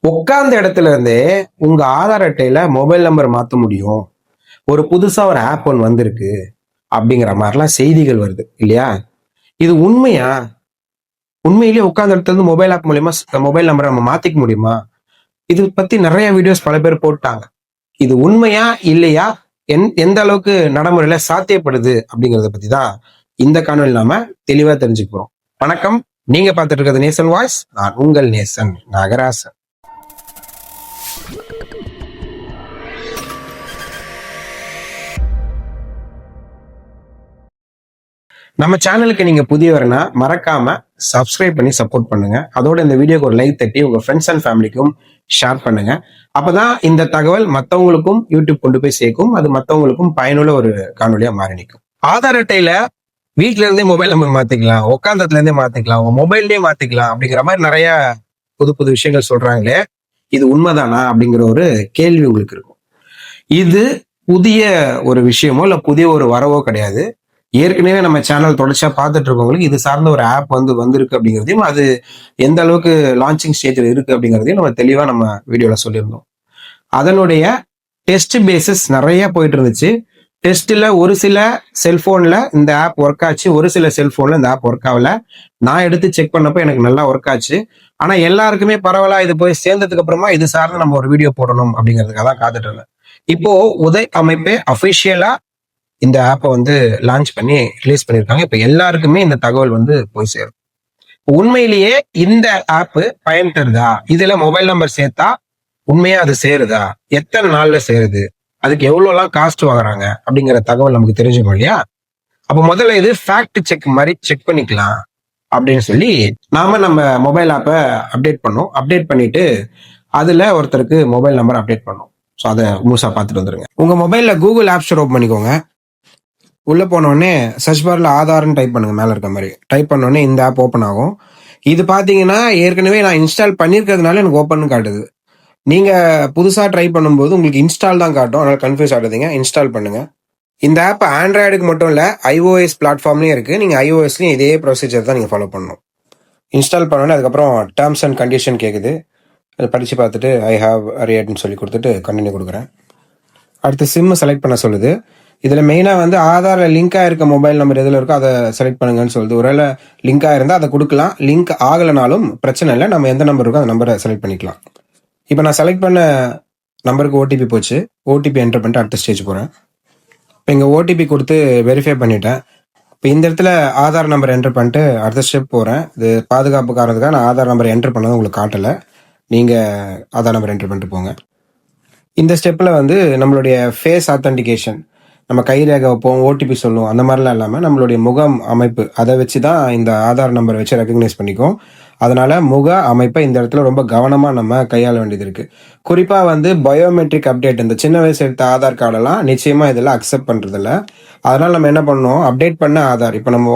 உட்கார்ந்த இடத்துல இருந்தே உங்க ஆதார் அட்டையில மொபைல் நம்பர் மாத்த முடியும். ஒரு புதுசா ஒரு ஆப் ஒன்று வந்திருக்கு அப்படிங்கிற மாதிரிலாம் செய்திகள் வருது இல்லையா? இது உண்மையா? உண்மையிலேயே உட்கார்ந்த இடத்துல இருந்து மொபைல் ஆப் மூலியமா மொபைல் நம்பரை நம்ம மாத்திக்க முடியுமா? இது பத்தி நிறைய வீடியோஸ் பல பேர் போட்டாங்க. இது உண்மையா இல்லையா? எந்- எந்த அளவுக்கு நடைமுறையில சாத்தியப்படுது அப்படிங்கறத பத்தி தான் இந்த காணொலி நாம தெளிவா தெரிஞ்சுக்கிறோம் வணக்கம். நீங்க பார்த்துட்டு இருக்கிறது நேசன் வாய்ஸ். நான் உங்கள் நேசன் நாகராசன். நம்ம சேனலுக்கு நீங்க புதியவர்னா மறக்காம சப்ஸ்கிரைப் பண்ணி சப்போர்ட் பண்ணுங்க. அதோட இந்த வீடியோக்கு ஒரு லைக் தட்டி உங்க ஃப்ரெண்ட்ஸ் அண்ட் ஃபேமிலிக்கும் ஷேர் பண்ணுங்க. அப்பதான் இந்த தகவல் மத்தவங்களுக்கும் யூடியூப் கொண்டு போய் சேர்க்கும். அது மத்தவங்களுக்கும் பயனுள்ள ஒரு காணொலியா மாறி நிற்கும். ஆதார் அட்டையில வீட்ல இருந்தே மொபைல் நம்பர் மாத்திக்கலாம் உட்காந்தத்துல இருந்தே மாத்திக்கலாம் உங்க மொபைல்லயே மாத்திக்கலாம் அப்படிங்கிற மாதிரி நிறைய புது புது விஷயங்கள் சொல்றாங்களே இது உண்மைதானா அப்படிங்கிற ஒரு கேள்வி உங்களுக்கு இருக்கும். இது புதிய ஒரு விஷயமோ இல்ல புதிய ஒரு வரவோ கிடையாது. ஏற்கனவே நம்ம சேனல் தொடர்ச்சியாக பார்த்துட்டு இருக்கவங்களுக்கு இது சார்ந்த ஒரு ஆப் வந்து வந்திருக்கு அப்படிங்கிறதையும் அது எந்த அளவுக்கு லான்ச்சிங் ஸ்டேஜில் இருக்கு அப்படிங்கிறதையும் நம்ம தெளிவாக நம்ம வீடியோவில் சொல்லியிருந்தோம். அதனுடைய டெஸ்ட் பேசிஸ் நிறைய போயிட்டு இருந்துச்சு டெஸ்ட்டில் ஒரு சில செல்ஃபோனில் இந்த ஆப் ஒர்க் ஆச்சு ஒரு சில செல்ஃபோனில் இந்த ஆப் ஒர்க் ஆகல. நான் எடுத்து செக் பண்ணப்போ எனக்கு நல்லா ஒர்க் ஆச்சு. ஆனால் எல்லாருக்குமே பரவாயில்ல இது போய் சேர்ந்ததுக்கு அப்புறமா இது சார்ந்து நம்ம ஒரு வீடியோ போடணும் அப்படிங்கிறதுக்காக தான் காத்துட்டு இருந்தேன். இப்போ உதய் அமைப்பே அஃபிஷியலாக இந்த ஆப்பை வந்து லான்ச் பண்ணி ரிலீஸ் பண்ணியிருக்காங்க இப்போ எல்லாருக்குமே இந்த தகவல் வந்து போய் சேரும். உண்மையிலேயே இந்த ஆப்பு பயன் தருதா இதுல மொபைல் நம்பர் சேர்த்தா உண்மையா அது சேருதா? எத்தனை நாள்ல சேருது? அதுக்கு எவ்வளோலாம் காஸ்ட் வாங்குறாங்க? அப்படிங்கிற தகவல் நமக்கு தெரிஞ்சுக்கணும் இல்லையா? அப்போ முதல்ல இது ஃபேக்ட் செக் மாதிரி செக் பண்ணிக்கலாம் அப்படின்னு சொல்லி நாம நம்ம மொபைல் ஆப்பை அப்டேட் பண்ணோம். அப்டேட் பண்ணிட்டு அதுல ஒருத்தருக்கு மொபைல் நம்பர் அப்டேட் பண்ணோம். ஸோ அதை முழுசாக பார்த்துட்டு வந்துருங்க. உங்கள் மொபைலில் கூகுள் ஆப் ஸ்டோர் ஓப்பன் பண்ணிக்கோங்க. உள்ள போனோடனே சர்ச் பார்ல ஆதார்னு டைப் பண்ணுங்க மேல இருக்க மாதிரி. டைப் பண்ணோடனே இந்த ஆப் ஓப்பன் ஆகும். இது பாத்தீங்கன்னா ஏற்கனவே நான் இன்ஸ்டால் பண்ணிருக்கிறதுனால எனக்கு ஓப்பன் காட்டுது. நீங்க புதுசா ட்ரை பண்ணும்போது உங்களுக்கு இன்ஸ்டால் தான் காட்டும். அதனால கன்ஃபியூஸ் ஆகாதீங்க. இன்ஸ்டால் பண்ணுங்க. இந்த ஆப் ஆண்ட்ராய்டுக்கு மட்டும் இல்ல ஐஓஎஸ் பிளாட்ஃபார்ம்லயும் இருக்கு. நீங்க ஐஓஎஸ்லயும் இதே ப்ரொசீஜர் தான் நீங்க ஃபாலோ பண்ணணும். இன்ஸ்டால் பண்ணோன்னே அதுக்கப்புறம் டேர்ம்ஸ் அண்ட் கண்டிஷன் கேக்குது. அதை படிச்சு பார்த்துட்டு ஐ ஹாவ் அரியட்னு சொல்லி கொடுத்துட்டு கண்டினியூ கொடுக்குறேன். அடுத்து சிம்மு செலக்ட் பண்ண சொல்லுது. இதில் மெயினாக வந்து ஆதாரில் லிங்க் இருக்க மொபைல் நம்பர் எதில் இருக்கோ அதை செலக்ட் பண்ணுங்கன்னு சொல்லுது ஒருவேளை லிங்க் இருந்தால் அதை கொடுக்கலாம். லிங்க் ஆகலைனாலும் பிரச்சனை இல்லை. நம்ம எந்த நம்பர் இருக்கோ அந்த நம்பரை செலக்ட் பண்ணிக்கலாம். இப்போ நான் செலக்ட் பண்ண நம்பருக்கு ஓடிபி போச்சு. ஓடிபி என்டர் பண்ணிட்டு அடுத்த ஸ்டேஜ் போகிறேன் இப்போ இங்கே ஓடிபி கொடுத்து வெரிஃபை பண்ணிட்டேன். இப்போ இந்த இடத்துல ஆதார் நம்பர் என்டர் பண்ணிட்டு அடுத்த ஸ்டெப் போகிறேன் இது பாதுகாப்பு காரணத்துக்காக நான் ஆதார் நம்பர் என்டர் பண்ணது உங்களுக்கு காட்டலை. நீங்கள் ஆதார் நம்பர் என்டர் பண்ணிட்டு போங்க. இந்த ஸ்டெப்பில் வந்து நம்மளுடைய ஃபேஸ் ஆத்தன்டிகேஷன் நம்ம கைரேகை வைப்போம் ஓடிபி சொல்லுவோம் அந்த மாதிரிலாம் இல்லாமல் நம்மளுடைய முகம் அமைப்பு அதை வச்சு தான் இந்த ஆதார் நம்பரை வச்சு ரெக்கக்னைஸ் பண்ணிக்கும் அதனால் முக அமைப்பை இந்த இடத்துல ரொம்ப கவனமாக நம்ம கையாள வேண்டியது இருக்குது குறிப்பாக வந்து பயோமெட்ரிக் அப்டேட் இந்த சின்ன வயசு எடுத்த ஆதார் கார்டெல்லாம் நிச்சயமாக இதெல்லாம் அக்செப்ட் பண்ணுறதில்ல அதனால் நம்ம என்ன பண்ணோம் அப்டேட் பண்ண ஆதார். இப்போ நம்ம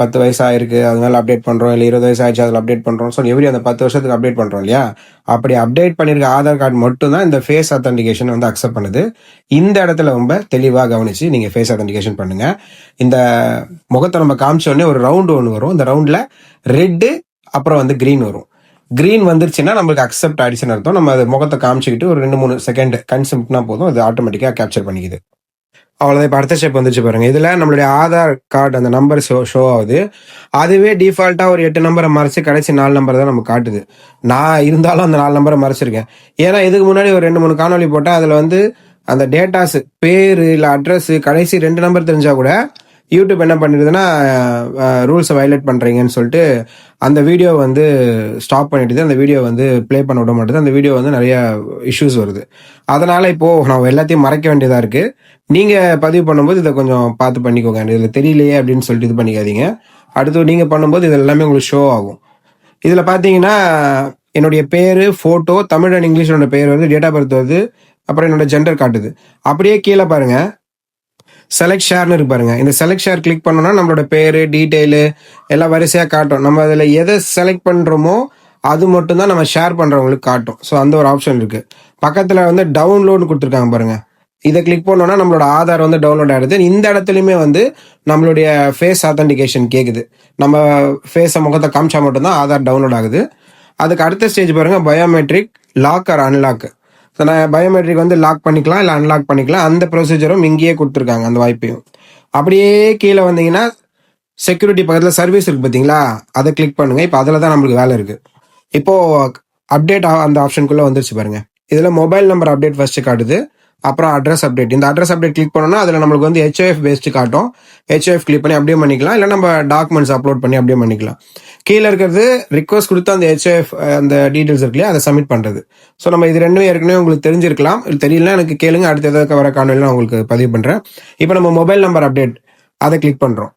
பத்து வயசு ஆயிருக்கு அதனால அப்டேட் பண்ணுறோம் இல்லை இருபது வயசு ஆயிடுச்சு அதில் அப்டேட் பண்ணுறோம் ஸோ எவ்ரி அந்த பத்து வருஷத்துக்கு அப்டேட் பண்ணுறோம் இல்லையா? அப்படி அப்டேட் பண்ணியிருக்க ஆதார் கார்டு மட்டும் தான் இந்த ஃபேஸ் அத்தன்டிகேஷன் வந்து அக்செப்ட் பண்ணுது. இந்த இடத்துல ரொம்ப தெளிவாக கவனிச்சு நீங்கள் ஃபேஸ் அத்தன்டிகேஷன் பண்ணுங்கள் இந்த முகத்தை நம்ம காமிச்சோடனே ஒரு ரவுண்டு ஒன்று வரும். இந்த ரவுண்டில் ரெட்டு அப்புறம் வந்து க்ரீன் வரும். க்ரீன் வந்துருச்சுன்னா நம்மளுக்கு அக்செப்ட் ஆயிடுச்சுன்னு அர்த்தம். நம்ம அது முகத்தை காமிச்சிக்கிட்டு ஒரு ரெண்டு மூணு செகண்ட் கன்செப்ட்னா போதும். அது ஆட்டோமேட்டிக்காக கேப்சர் பண்ணிக்குது. அவ்வளோதான் இப்போ அடுத்த ஸ்டெப் வந்துச்சு பாருங்க. இதில் நம்மளுடைய ஆதார் கார்டு அந்த நம்பர் ஷோ ஷோ ஆகுது. அதுவே டிஃபால்ட்டாக ஒரு எட்டு நம்பரை மறைச்சு கடைசி நாலு நம்பர் தான் நமக்கு காட்டுது. நான் இருந்தாலும் அந்த நாலு நம்பரை மறைச்சிருக்கேன். ஏன்னா இதுக்கு முன்னாடி ஒரு ரெண்டு மூணு காணொலி போட்டால் அதில் வந்து அந்த டேட்டாஸ் பேர் இல்லை அட்ரஸ் கடைசி ரெண்டு நம்பர் தெரிஞ்சால் கூட யூடியூப் என்ன பண்ணிடுதுன்னா ரூல்ஸை வயலேட் பண்ணுறீங்கன்னு சொல்லிட்டு அந்த வீடியோ வந்து ஸ்டாப் பண்ணிடுது அந்த வீடியோ வந்து ப்ளே பண்ண விட மாட்டேது. அந்த வீடியோ வந்து நிறைய இஷ்யூஸ் வருது. அதனால் இப்போது நான் எல்லாத்தையும் மறைக்க வேண்டியதாக இருக்குது நீங்கள் பதிவு பண்ணும்போது இதை கொஞ்சம் பார்த்து பண்ணிக்கோங்க. இதில் தெரியலையே அப்படின்னு சொல்லிட்டு இது பண்ணிக்காதீங்க. அடுத்து நீங்கள் பண்ணும்போது இது எல்லாமே உங்களுக்கு ஷோ ஆகும். இதில் பார்த்தீங்கன்னா என்னுடைய பேர் ஃபோட்டோ தமிழ் அண்ட் இங்கிலீஷ் என்னோட பேர் வருது டேட் ஆஃப் பர்த் வருது அப்புறம் என்னோட ஜெண்டர் காட்டுது. அப்படியே கீழே பாருங்கள் செலக்ட் ஷேர்னு இருக்கு பாருங்க. இந்த செலக்ட் ஷேர் கிளிக் பண்ணோம்னா நம்மளோட பேரு டீட்டெயிலு எல்லாம் வரிசையாக காட்டும். நம்ம அதில் எதை செலக்ட் பண்ணுறோமோ அது மட்டும் தான் நம்ம ஷேர் பண்ணுறவங்களுக்கு காட்டும். ஸோ அந்த ஒரு ஆப்ஷன் இருக்கு. பக்கத்தில் வந்து டவுன்லோட் கொடுத்துருக்காங்க பாருங்க. இதை கிளிக் பண்ணோம்னா நம்மளோட ஆதார் வந்து டவுன்லோட் ஆகிடுது இந்த இடத்துலையுமே வந்து நம்மளுடைய ஃபேஸ் ஆத்தன்டிகேஷன் கேட்குது நம்ம ஃபேஸை முகத்தை காமிச்சா மட்டும்தான் ஆதார் டவுன்லோட் ஆகுது. அதுக்கு அடுத்த ஸ்டேஜ் பாருங்கள் biometric lock or unlock so நான் பயோமெட்ரிக் வந்து லாக் பண்ணிக்கலாம் இல்லை அன்லாக் பண்ணிக்கலாம். அந்த ப்ரொசீஜரும் இங்கேயே கொடுத்துருக்காங்க அந்த வாய்ப்பையும். அப்படியே கீழே வந்தீங்கன்னா செக்யூரிட்டி பக்கத்தில் சர்வீஸ் இருக்கு பார்த்தீங்களா அதை கிளிக் பண்ணுங்கள் இப்போ அதில் தான் நம்மளுக்கு வேலை இருக்குது இப்போது அப்டேட் அந்த ஆப்ஷனுக்குள்ளே வந்துருச்சு பாருங்க. இதில் மொபைல் நம்பர் அப்டேட் ஃபஸ்ட்டு காட்டுது. அப்புறம் அட்ரஸ் அப்டேட் இந்த அட்ரஸ் அப்டேட் கிளிக் பண்ணோம்னா அதில் நம்மளுக்கு வந்து ஹெச்ஓஎஃப் பேஸ்ட் காட்டும். ஹெச்ஓஎஃப் கிளிக் பண்ணி அப்படியே பண்ணிக்கலாம். இல்லை நம்ம டாக்குமெண்ட்ஸ் அப்லோட் பண்ணி அப்படியே பண்ணிக்கலாம். கீழே இருக்கிறது ரிக்வஸ்ட் கொடுத்து அந்த ஹெச்ஓஎஃப் அந்த டீட்டெயில்ஸ் இருக்கு இல்லையா? அதை சப்மிட் பண்ணுறது ஸோ நம்ம இது ரெண்டுமே ஏற்கனவே உங்களுக்கு தெரிஞ்சிருக்கலாம். தெரியலனா எனக்கு கேளுங்க. அடுத்த ஏதாவது வர காணொலியில் நான் உங்களுக்கு பதிவு பண்ணுறேன் இப்போ நம்ம மொபைல் நம்பர் அப்டேட் அதை கிளிக் பண்ணுறோம்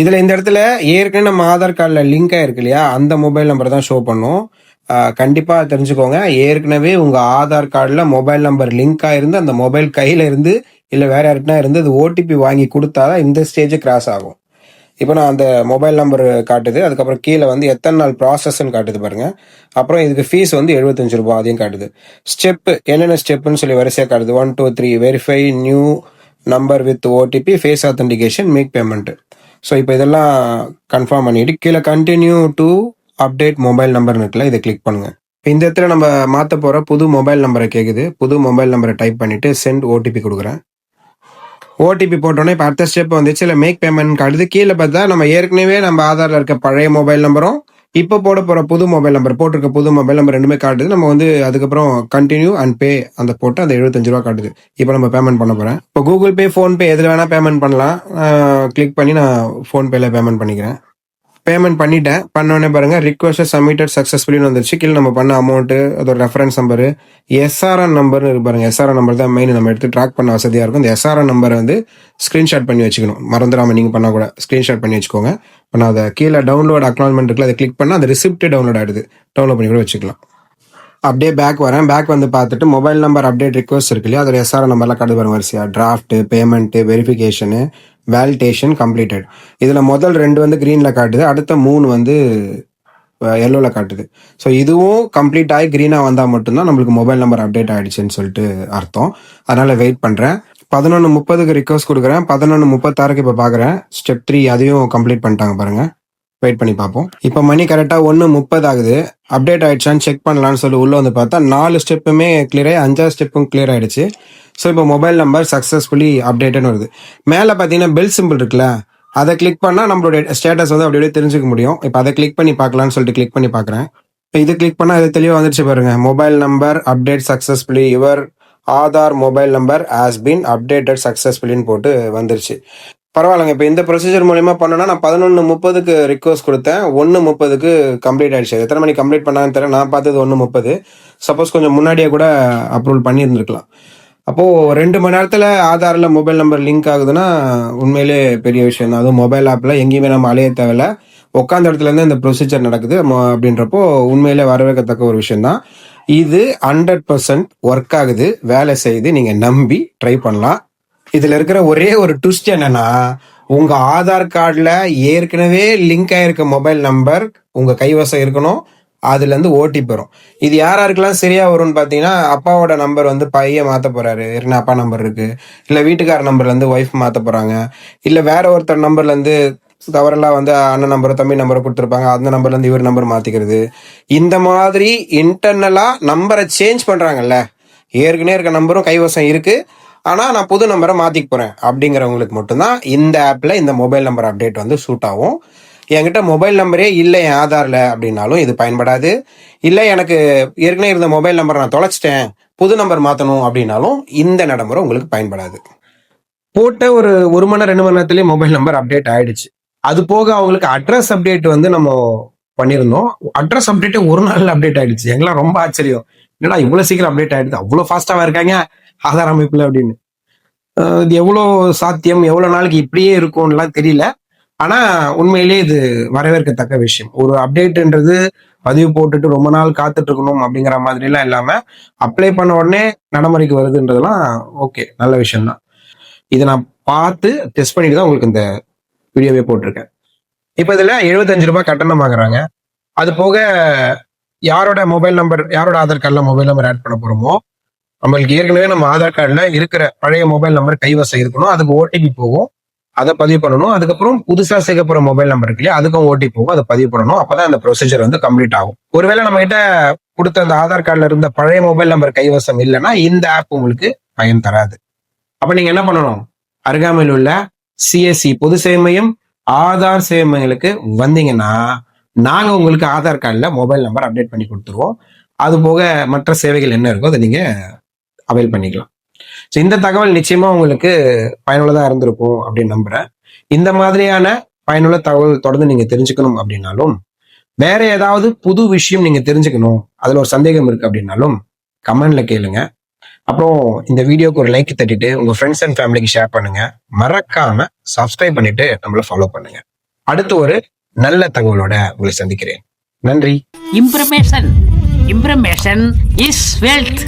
இதில் இந்த இடத்துல ஏற்கனவே நம்ம ஆதார் கார்டில் லிங்க் ஆயிருக்கு இல்லையா? அந்த மொபைல் நம்பர் தான் ஷோ பண்ணும். கண்டிப்பாக தெரிஞ்சுக்கோங்க. ஏற்கனவே உங்கள் ஆதார் கார்டில் மொபைல் நம்பர் லிங்க் ஆகிருந்து அந்த மொபைல் கையில் இருந்து இல்லை வேறு யாருக்குனா இருந்து அது ஓடிபி வாங்கி கொடுத்தா தான் இந்த ஸ்டேஜ் கிராஸ் ஆகும். இப்போ நான் அந்த மொபைல் நம்பர் காட்டுது. அதுக்கப்புறம் கீழே வந்து எத்தனை நாள் ப்ராசஸ்ன்னு காட்டுது பாருங்கள் அப்புறம் இதுக்கு ஃபீஸ் வந்து எழுபத்தஞ்சு ரூபாய் அதையும் காட்டுது. ஸ்டெப்பு என்னென்ன ஸ்டெப்புன்னு சொல்லி வரிசையாக காட்டுது. One two three verify new number with OTP face authentication make payment so இப்போ இதெல்லாம் கன்ஃபார்ம் பண்ணிட்டு கீழே கண்டினியூ டு அப்டேட் மொபைல் நம்பர்னு இருக்குல்ல இதை கிளிக் பண்ணுங்கள் இந்த இடத்துல நம்ம மாற்ற போகிற புது மொபைல் நம்பரை கேட்குது புது மொபைல் நம்பரை டைப் பண்ணிவிட்டு சென்ட் ஓடிபி கொடுக்குறேன். ஓடிபி போட்டோன்னே இப்போ அடுத்த ஸ்டெப் வந்துச்சு. இல்லை மேக் பேமெண்ட் காட்டுது. கீழே பார்த்தா நம்ம ஏற்கனவே நம்ம ஆதாரில் இருக்க பழைய மொபைல் நம்பரும் இப்போ போட போகிற புது மொபைல் நம்பர் போட்டிருக்க புது மொபைல் நம்பர் ரெண்டுமே காட்டுது. நம்ம வந்து அதுக்கப்புறம் கண்டினியூ அண்ட் பே அந்த போட்டு அந்த எழுபத்தஞ்சு ரூபா காட்டுது. இப்போ நம்ம பேமெண்ட் பண்ண போகிறேன் இப்போ கூகுள் பே ஃபோன்பே எதில் வேணால் பேமெண்ட் பண்ணலாம். கிளிக் பண்ணி நான் ஃபோன்பேல பேமெண்ட் பண்ணிக்கிறேன். பேமெண்ட் பண்ணிட்டேன். பண்ணோடனே பாருங்க ரிக்வஸ்ட் சப்மிட்டட் சக்ஸஸ்ஃபுல்லின்னு வந்துருச்சு. கீழே நம்ம பண்ண அமௌண்ட்டு அதோட ரெஃபரன்ஸ் நம்பர் எஸ்ஆர்என் நம்பர்னு இருக்கு பாருங்க. எஸ்ஆர்என் நம்பர் தான் மெயின் நம்ம எடுத்து ட்ராக் பண்ண வசதியாக இருக்கும். இந்த எஸ்ஆர்என் நம்பரை வந்து ஸ்க்ரீன்ஷாட் பண்ணி வச்சுக்கணும். மறந்துடாமல் நீங்கள் பண்ணால் கூட ஸ்க்ரீன்ஷாட் பண்ணி வச்சுக்கோங்க. இப்போ நான் அதை கீழே டவுன்லோட் அக்னாலஜ்மெண்ட் இருக்குல்ல அதை கிளிக் பண்ணால் அந்த ரிசிப்ட் டவுன்லோட் ஆயிடுது. டவுன்லோட் பண்ணி கூட வச்சுக்கலாம். அப்படியே பேக் வரேன். பேக் வந்து பார்த்துட்டு மொபைல் நம்பர் அப்டேட் ரிக்வஸ்ட் இருக்கு இல்லையா? அதோட எஸ்ஆர் நம்பர்லாம் காட்டுது பாருங்க வரிசையா. டிராஃப்ட் வெரிஃபிகேஷனு வேலிடேஷன் கம்ப்ளீட்டட் இதில் முதல் ரெண்டு வந்து க்ரீனில் காட்டுது அடுத்த மூணு வந்து எல்லோவில் காட்டுது. ஸோ இதுவும் கம்ப்ளீட் ஆகி க்ரீனாக வந்தால் மட்டும்தான் நம்மளுக்கு மொபைல் நம்பர் அப்டேட் ஆகிடுச்சின்னு சொல்லிட்டு அர்த்தம். அதனால் வெயிட் பண்ணுறேன் பதினொன்று முப்பதுக்கு ரிக்வஸ்ட் கொடுக்குறேன். பதினொன்று முப்பத்தாறுக்கு இப்போ பார்க்குறேன் ஸ்டெப் த்ரீ அதையும் கம்ப்ளீட் பண்ணிட்டாங்க பாருங்கள் வெயிட் பண்ணி பார்ப்போம். இப்போ மணி கரெக்டாக ஒன்று முப்பது ஆகுது. அப்டேட் ஆயிடுச்சான்னு செக் பண்ணலாம்னு சொல்லி உள்ளே வந்து பார்த்தா நாலு ஸ்டெப்புமே கிளியர் ஆகி அஞ்சாவது ஸ்டெப்பும் கிளியர் ஆயிடுச்சு. ஸோ இப்போ மொபைல் நம்பர் சக்ஸஸ்ஃபுல்லி அப்டேட்டுன்னு வருது. மேலே பார்த்தீங்கன்னா பெல் சிம்பிள் இருக்குல்ல அதை கிளிக் பண்ணால் நம்மளுடைய ஸ்டேட்டஸ் வந்து அப்படியே தெரிஞ்சுக்க முடியும். இப்போ அதை கிளிக் பண்ணி பார்க்கலாம்னு சொல்லிட்டு கிளிக் பண்ணி பார்க்குறேன். இப்போ இது கிளிக் பண்ணால் அது தெளிவாக வந்துருச்சு பாருங்க. Mobile number update successfully your Aadhaar mobile number has been updated சக்ஸஸ்ஃபுல்லின்னு போட்டு வந்துருச்சு. பரவாயில்லைங்க. இப்போ இந்த ப்ரொசீஜர் மூலியமா பண்ணோன்னா நான் பதினொன்று முப்பதுக்கு ரிக்வஸ்ட் கொடுத்தேன். ஒன்று முப்பதுக்கு கம்ப்ளீட் ஆயிடுச்சு. எத்தனை மணி கம்ப்ளீட் பண்ணாங்கன்னு தெரியல. நான் பார்த்தது ஒன்று முப்பது. சப்போஸ் கொஞ்சம் முன்னாடியே கூட அப்ரூவல் பண்ணியிருந்துருக்கலாம். அப்போது ரெண்டு மணி நேரத்தில் ஆதாரில் மொபைல் நம்பர் லிங்க் ஆகுதுன்னா உண்மையிலே பெரிய விஷயம் தான். அதுவும் மொபைல் ஆப்பில் எங்கேயுமே நம்ம அலைய தேவையில்ல. உட்காந்த இடத்துலேருந்து இந்த ப்ரொசீஜர் நடக்குது. மொ- அப்படின்றப்போ உண்மையிலே வரவேற்கத்தக்க ஒரு விஷயம் தான். இது ஹண்ட்ரட் பர்சன்ட் ஒர்க் ஆகுது. வேலை செய்யுது நீங்கள் நம்பி ட்ரை பண்ணலாம். இதுல இருக்கிற ஒரே ஒரு ட்விஸ்ட் என்னன்னா உங்க ஆதார் கார்டில் ஏற்கனவே லிங்க் ஆயிருக்க மொபைல் நம்பர் உங்க கைவசம் இருக்கணும் அதுல இருந்து ஓடிபி வரும். இது யார் யாருக்கெல்லாம் சரியா வரும்னு பாத்தீங்கன்னா அப்பாவோட நம்பர் வந்து பையன் மாத்த போறாரு. என்ன அப்பா நம்பர் இருக்கு? இல்ல வீட்டுக்கார நம்பர்ல இருந்து ஒய்ஃப் மாத்த போறாங்க. இல்ல வேற ஒருத்தர் நம்பர்ல இருந்து தவறெல்லாம் வந்து அண்ணன் நம்பரை தம்பி நம்பரை கொடுத்துருப்பாங்க. அந்த நம்பர்ல இருந்து இவர் நம்பர் மாத்திக்கிறது. இந்த மாதிரி இன்டர்னலா நம்பரை சேஞ்ச் பண்றாங்கல்ல. ஏற்கனவே இருக்க நம்பரும் கைவசம் இருக்கு. ஆனால் நான் புது நம்பரை மாற்றிக்க போகிறேன் அப்படிங்கிறவங்களுக்கு மட்டும்தான் இந்த ஆப்பில் இந்த மொபைல் நம்பர் அப்டேட் வந்து சூட் ஆகும். என்கிட்ட மொபைல் நம்பரே இல்லை என் ஆதாரில் அப்படின்னாலும் இது பயன்படாது. இல்லை எனக்கு ஏற்கனவே இருந்த மொபைல் நம்பர் நான் தொலைச்சிட்டேன் புது நம்பர் மாற்றணும் அப்படின்னாலும் இந்த நடைமுறை உங்களுக்கு பயன்படாது. போட்ட ஒரு ஒரு மணி ரெண்டு மணி நேரத்துலேயே மொபைல் நம்பர் அப்டேட் ஆயிடுச்சு. அது போக அவங்களுக்கு அட்ரஸ் அப்டேட் வந்து நம்ம பண்ணியிருந்தோம். அட்ரஸ் அப்டேட்டே ஒரு நாளில் அப்டேட் ஆயிடுச்சு. எங்கெல்லாம் ரொம்ப ஆச்சரியம். என்னடா இவ்வளோ சீக்கிரம் அப்டேட் ஆயிடுது? அவ்வளோ ஃபாஸ்ட்டாக இருக்காங்க. ஆதார அமைப்புல அப்படின்னு. இது எவ்வளோ சாத்தியம் எவ்வளோ நாளைக்கு இப்படியே இருக்கும்லாம் தெரியல. ஆனா உண்மையிலேயே இது வரவேற்கத்தக்க விஷயம். ஒரு அப்டேட்ன்றது பதிவு போட்டுட்டு ரொம்ப நாள் காத்துட்டு இருக்கணும் அப்படிங்கிற மாதிரி எல்லாம் இல்லாம அப்ளை பண்ண உடனே நடைமுறைக்கு வருதுன்றதெல்லாம் ஓகே நல்ல விஷயம் தான் இதை நான் பார்த்து டெஸ்ட் பண்ணிட்டு தான் உங்களுக்கு இந்த வீடியோவே போட்டிருக்கேன். இப்போ இதில் எழுபத்தஞ்சு ரூபாய் கட்டணம் வாங்குறாங்க. அது போக யாரோட மொபைல் நம்பர் யாரோட ஆதார் கார்டில் மொபைல் நம்பர் ஆட் பண்ண போகிறோமோ நம்மளுக்கு ஏற்கனவே நம்ம ஆதார் கார்டில் இருக்கிற பழைய மொபைல் நம்பர் கைவசம் இருக்கணும். அதுக்கு ஓடிபி போகும். அதை பதிவு பண்ணணும். அதுக்கப்புறம் புதுசாக சேர்க்கப்படுற மொபைல் நம்பர் இருக்கு இல்லையா? அதுக்கும் ஓடி போகும். அதை பதிவு பண்ணணும். அப்பதான் அந்த ப்ரொசீஜர் வந்து கம்ப்ளீட் ஆகும். ஒருவேளை நம்ம கிட்ட கொடுத்த அந்த ஆதார் கார்டில் இருந்த பழைய மொபைல் நம்பர் கைவசம் இல்லைன்னா இந்த ஆப் உங்களுக்கு பயன் தராது. அப்போ நீங்க என்ன பண்ணணும்? அருகாமையில் உள்ள சிஎஸ்சி பொது சேவை ஆதார் சேவை வந்தீங்கன்னா நாங்க உங்களுக்கு ஆதார் கார்டில் மொபைல் நம்பர் அப்டேட் பண்ணி கொடுத்துருவோம். அது போக மற்ற சேவைகள் என்ன இருக்கோ அதை நீங்க அவைல் பண்ணிக்கலாம். ஸோ இந்த தகவல் நிச்சயமா உங்களுக்கு பயனுள்ளதாக இருந்திருக்கும் அப்படின்னு நம்புறேன். இந்த மாதிரியான பயனுள்ள தகவல் தொடர்ந்து நீங்க தெரிஞ்சுக்கணும் அப்படின்னாலும் வேற ஏதாவது புது விஷயம் நீங்க தெரிஞ்சுக்கணும் அதுல ஒரு சந்தேகம் இருக்கு அப்படின்னாலும் கமெண்ட்ல கேளுங்க. அப்புறம் இந்த வீடியோக்கு ஒரு லைக் தட்டிட்டு உங்க ஃப்ரெண்ட்ஸ் அண்ட் ஃபேமிலிக்கு ஷேர் பண்ணுங்க. மறக்காம சப்ஸ்கிரைப் பண்ணிட்டு நம்மள ஃபாலோ பண்ணுங்க. அடுத்து ஒரு நல்ல தகவலோட உங்களை சந்திக்கிறேன். நன்றி. இம்ப்ரமேஷன் இம்ப்ரமேஷன் இஸ் வெல்த்